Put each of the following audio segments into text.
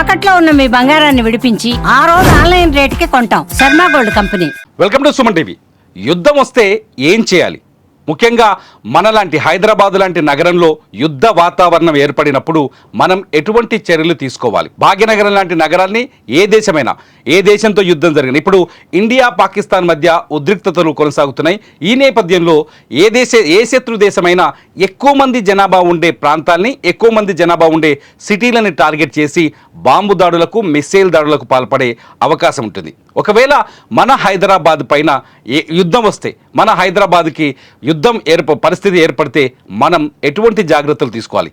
తాకట్లో ఉన్న మీ బంగారాన్ని విడిపించి ఆ రోజు ఆన్లైన్ రేటుకి కొంటాం Sharma gold company. Welcome to Suman TV. యుద్ధం వస్తే ఏం చేయాలి? ముఖ్యంగా మనలాంటి హైదరాబాద్ లాంటి నగరంలో యుద్ధ వాతావరణం ఏర్పడినప్పుడు మనం ఎటువంటి చర్యలు తీసుకోవాలి? భాగ్యనగరం లాంటి నగరాన్ని ఏ దేశమైనా ఏ దేశంతో యుద్ధం జరిగిన ఇప్పుడు ఇండియా పాకిస్తాన్ మధ్య ఉద్రిక్తతలు కొనసాగుతున్నాయి. ఈ నేపథ్యంలో ఏ దేశ ఏ శత్రు దేశమైనా ఎక్కువ మంది జనాభా ఉండే ప్రాంతాల్ని ఎక్కువ మంది జనాభా ఉండే సిటీలని టార్గెట్ చేసి బాంబు దాడులకు మిస్సైల్ దాడులకు పాల్పడే అవకాశం ఉంటుంది. ఒకవేళ మన హైదరాబాద్ పైన ఏ యుద్ధం వస్తే మన హైదరాబాద్కి యుద్ధం ఏర్ప పరిస్థితి ఏర్పడితే మనం ఎటువంటి జాగ్రత్తలు తీసుకోవాలి?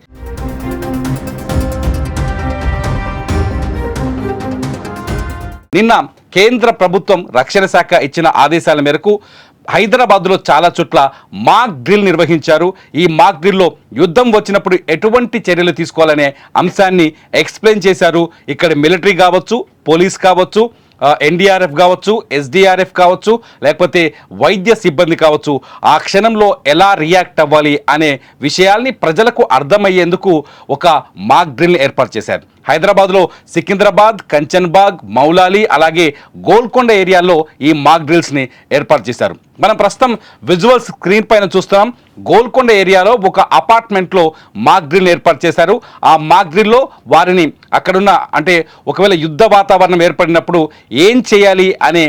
నిన్న కేంద్ర ప్రభుత్వం రక్షణ శాఖ ఇచ్చిన ఆదేశాల మేరకు హైదరాబాద్లో చాలా చోట్ల మాక్ డ్రిల్ నిర్వహించారు. ఈ మాక్ డ్రిల్లో యుద్ధం వచ్చినప్పుడు ఎటువంటి చర్యలు తీసుకోవాలనే అంశాన్ని ఎక్స్ప్లెయిన్ చేశారు. ఇక్కడ మిలిటరీ కావచ్చు పోలీస్ కావచ్చు ఎన్డీఆర్ఎఫ్ కావచ్చు ఎస్డిఆర్ఎఫ్ కావచ్చు లేకపోతే వైద్య సిబ్బంది కావచ్చు ఆ క్షణంలో ఎలా రియాక్ట్ అవ్వాలి అనే విషయాల్ని ప్రజలకు అర్థమయ్యేందుకు ఒక మాక్ డ్రిల్ ఏర్పాటు చేశారు. హైదరాబాద్లో సికింద్రాబాద్ కంచన్బాగ్ మౌలాలి అలాగే గోల్కొండ ఏరియాల్లో ఈ మాక్ డ్రిల్స్ని ఏర్పాటు చేశారు. మనం ప్రస్తుతం విజువల్ స్క్రీన్ పైన చూస్తున్నాం. గోల్కొండ ఏరియాలో ఒక అపార్ట్మెంట్లో మాక్ డ్రిల్ ఏర్పాటు చేశారు. ఆ మాక్ డ్రిల్లో వారిని అక్కడున్న అంటే ఒకవేళ యుద్ధ వాతావరణం ఏర్పడినప్పుడు ఏం చేయాలి అనే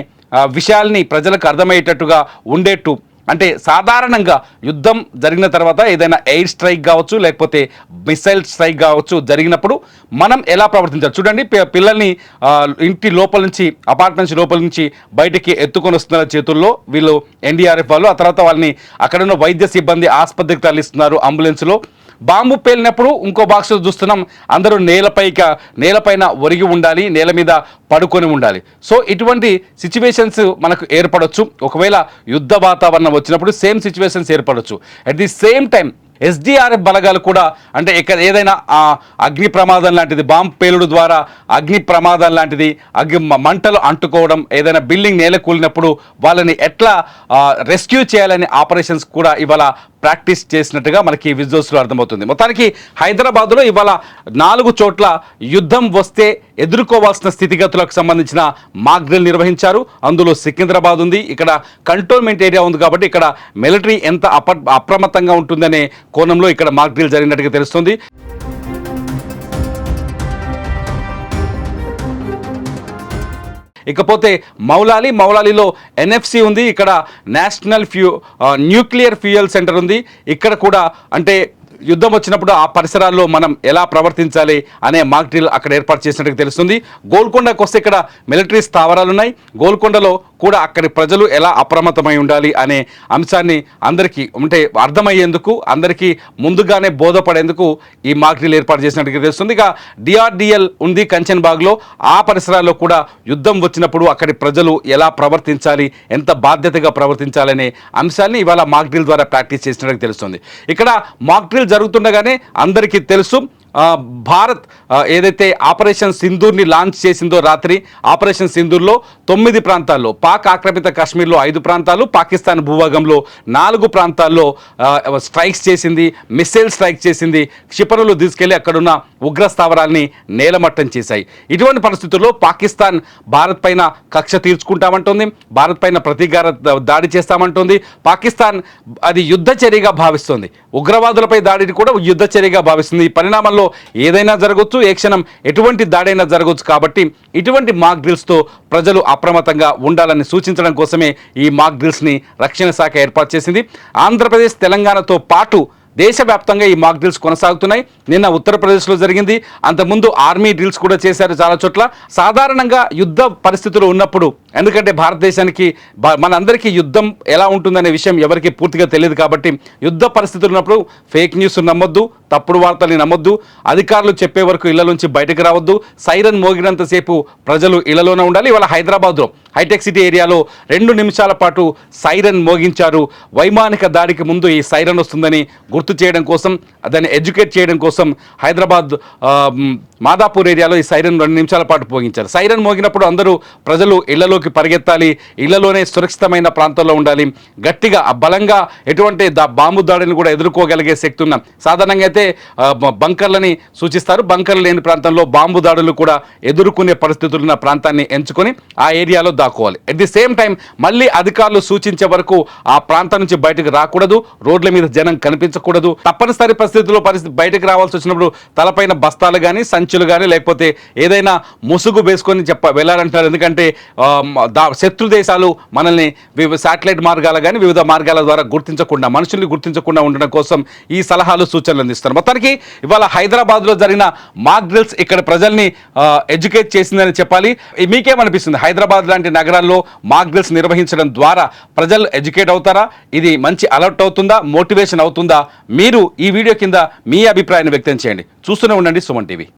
విషయాల్ని ప్రజలకు అర్థమయ్యేటట్టుగా ఉండేట్టు అంటే సాధారణంగా యుద్ధం జరిగిన తర్వాత ఏదైనా ఎయిర్ స్ట్రైక్ కావచ్చు లేకపోతే మిసైల్ స్ట్రైక్ కావచ్చు జరిగినప్పుడు మనం ఎలా ప్రవర్తించాలి? చూడండి పిల్లల్ని ఇంటి లోపల నుంచి అపార్ట్మెంట్స్ లోపల నుంచి బయటికి ఎత్తుకొని వస్తున్నారు చేతుల్లో వీళ్ళు ఎన్డీఆర్ఎఫ్ వాళ్ళు ఆ తర్వాత వాళ్ళని అక్కడున్న వైద్య సిబ్బంది ఆసుపత్రికి తరలిస్తున్నారు అంబులెన్స్లో. బాంబు పేలినప్పుడు ఇంకో బాక్స్ చూస్తున్నాం. అందరూ నేలపైక నేలపైన ఒరిగి ఉండాలి నేల మీద పడుకొని ఉండాలి. సో ఇటువంటి సిచ్యువేషన్స్ మనకు ఏర్పడవచ్చు ఒకవేళ యుద్ధ వాతావరణం వచ్చినప్పుడు సేమ్ సిచ్యువేషన్స్ ఏర్పడవచ్చు at the same time SDRF బలగాలు కూడా అంటే ఇక్కడ ఏదైనా అగ్ని ప్రమాదం లాంటిది బాంబు పేలుడు ద్వారా అగ్ని ప్రమాదం లాంటిది అగ్ని మంటలు అంటుకోవడం ఏదైనా బిల్డింగ్ నేల కూలినప్పుడు వాళ్ళని ఎట్లా రెస్క్యూ చేయాలనే ఆపరేషన్స్ కూడా ఇవాళ ప్రాక్టీస్ చేసినట్టుగా మనకి విజువల్స్లో అర్థమవుతుంది. మొత్తానికి హైదరాబాద్లో ఇవాళ నాలుగు చోట్ల యుద్ధం వస్తే ఎదుర్కోవాల్సిన స్థితిగతులకు సంబంధించిన మాక్ నిర్వహించారు. అందులో సికింద్రాబాద్ ఉంది. ఇక్కడ కంటోన్మెంట్ ఏరియా ఉంది కాబట్టి ఇక్కడ మిలిటరీ ఎంత అప అప్రమత్తంగా ఉంటుందనే కోణంలో ఇక్కడ మాక్ డ్రిల్ జరిగినట్టుగా తెలుస్తుంది. ఇకపోతే మౌలాలి మౌలాలిలో ఎన్ఎఫ్సి ఉంది ఇక్కడ national few nuclear fuel centre ఉంది. ఇక్కడ కూడా అంటే యుద్ధం వచ్చినప్పుడు ఆ పరిసరాల్లో మనం ఎలా ప్రవర్తించాలి అనే మాక్ డ్రిల్ అక్కడ ఏర్పాటు చేసినట్టుగా తెలుస్తుంది. గోల్కొండకు వస్తే ఇక్కడ మిలిటరీ స్థావరాలు ఉన్నాయి గోల్కొండలో కూడా అక్కడి ప్రజలు ఎలా అప్రమత్తమై ఉండాలి అనే అంశాన్ని అందరికీ అంటే అర్థమయ్యేందుకు అందరికీ ముందుగానే బోధపడేందుకు ఈ మాక్ డ్రిల్ ఏర్పాటు చేసినట్టుగా తెలుస్తుంది. ఇక డిఆర్డిఎల్ ఉంది కంచెన్ బాగ్లో. ఆ పరిసరాల్లో కూడా యుద్ధం వచ్చినప్పుడు అక్కడి ప్రజలు ఎలా ప్రవర్తించాలి ఎంత బాధ్యతగా ప్రవర్తించాలనే అంశాన్ని ఇవాళ మాక్ డ్రిల్ ద్వారా ప్రాక్టీస్ చేసినట్టుగా తెలుస్తుంది. ఇక్కడ మాక్ డ్రిల్ జరుగుతుండగానే అందరికీ తెలుసు. భారత్ ఏదైతే ఆపరేషన్ సింధూర్ని లాంచ్ చేసిందో రాత్రి ఆపరేషన్ సింధూర్లో తొమ్మిది ప్రాంతాల్లో పాక్ ఆక్రమిత కాశ్మీర్లో ఐదు ప్రాంతాలు పాకిస్తాన్ భూభాగంలో నాలుగు ప్రాంతాల్లో స్ట్రైక్స్ చేసింది మిస్సైల్ స్ట్రైక్ చేసింది. క్షిపణులు తీసుకెళ్ళి అక్కడున్న ఉగ్ర స్థావరాల్ని నేలమట్టం చేశాయి. ఇటువంటి పరిస్థితుల్లో పాకిస్తాన్ భారత్ పైన కక్ష తీర్చుకుంటామంటుంది భారత్ పైన ప్రతీకార దాడి చేస్తామంటుంది. పాకిస్తాన్ అది యుద్ధ చర్యగా భావిస్తుంది. ఉగ్రవాదులపై దాడిని కూడా యుద్ధ చర్యగా భావిస్తుంది. ఈ పరిణామంలో ఏదైనా జరగవచ్చు ఏ క్షణం ఎటువంటి దాడైనా జరగవచ్చు కాబట్టి ఇటువంటి మాక్ డ్రిల్స్తో ప్రజలు అప్రమత్తంగా ఉండాలని సూచించడం కోసమే ఈ మాక్ డ్రిల్స్ని రక్షణ శాఖ ఏర్పాటు చేసింది. ఆంధ్రప్రదేశ్ తెలంగాణతో పాటు దేశవ్యాప్తంగా ఈ మాక్ డ్రిల్స్ కొనసాగుతున్నాయి. నిన్న ఉత్తరప్రదేశ్లో జరిగింది. అంతకుముందు ఆర్మీ డ్రిల్స్ కూడా చేశారు చాలా చోట్ల. సాధారణంగా యుద్ధ పరిస్థితులు ఉన్నప్పుడు ఎందుకంటే భారతదేశానికి మనందరికీ యుద్ధం ఎలా ఉంటుందనే విషయం ఎవరికి పూర్తిగా తెలియదు కాబట్టి యుద్ధ పరిస్థితులు ఉన్నప్పుడు ఫేక్ న్యూస్ నమ్మొద్దు. తప్పుడు వార్తల్ని నమ్మొద్దు. అధికారులు చెప్పే వరకు ఇళ్ళ నుంచి బయటకు రావద్దు. సైరన్ మోగినంతసేపు ప్రజలు ఇళ్ళలోనే ఉండాలి. ఇవాళ హైదరాబాద్లో హైటెక్ సిటీ ఏరియాలో రెండు నిమిషాల పాటు సైరన్ మోగించారు. వైమానిక దాడికి ముందు ఈ సైరన్ వస్తుందని గుర్తు చేయడం కోసం దాన్ని ఎడ్యుకేట్ చేయడం కోసం హైదరాబాద్ మాదాపూర్ ఏరియాలో ఈ సైరన్ రెండు నిమిషాల పాటు మోగించారు. సైరన్ మోగినప్పుడు అందరూ ప్రజలు ఇళ్ళలోకి పరిగెత్తాలి. ఇళ్ళలోనే సురక్షితమైన ప్రాంతంలో ఉండాలి. గట్టిగా బలంగా ఎటువంటి దా బాంబు దాడిని కూడా ఎదుర్కోగలిగే శక్తి ఉన్న సాధారణంగా అయితే ఆ, బంకర్లని సూచిస్తారు. బంకర్లు లేని ప్రాంతంలో బాంబు దాడులు కూడా ఎదుర్కొనే పరిస్థితులు ఉన్న ప్రాంతాన్ని ఎంచుకొని ఆ ఏరియాలో దాక్కోవాలి. అట్ ది సేమ్ టైం మళ్ళీ అధికారులు సూచించే వరకు ఆ ప్రాంతం నుంచి బయటకు రాకూడదు. రోడ్ల మీద జనం కనిపించకూడదు. తప్పనిసరి పరిస్థితుల్లో పరిస్థితి బయటకు రావాల్సి వచ్చినప్పుడు తలపైన బస్తాలు కానీ సంచులు కానీ లేకపోతే ఏదైనా ముసుగు వేసుకొని చెప్ప వెళ్ళాలంటారు ఎందుకంటే శత్రు దేశాలు మనల్ని సాటిలైట్ శాటిలైట్ మార్గాల కానీ వివిధ మార్గాల ద్వారా గుర్తించకుండా మనుషుల్ని గుర్తించకుండా ఉండడం కోసం ఈ సలహాలు సూచనలు అందిస్తారు. మొత్తానికి ఇవాళ హైదరాబాద్లో జరిగిన మాక్ డ్రిల్స్ ఇక్కడ ప్రజల్ని ఎడ్యుకేట్ చేసిందని చెప్పాలి. మీకేమనిపిస్తుంది? హైదరాబాద్ లాంటి నగరాల్లో మాక్ డ్రిల్స్ నిర్వహించడం ద్వారా ప్రజలు ఎడ్యుకేట్ అవుతారా? ఇది మంచి అలర్ట్ అవుతుందా? మోటివేషన్ అవుతుందా? మీరు ఈ వీడియో కింద మీ అభిప్రాయాన్ని వ్యక్తం చేయండి. చూస్తూనే ఉండండి సుమన్ టీవీ.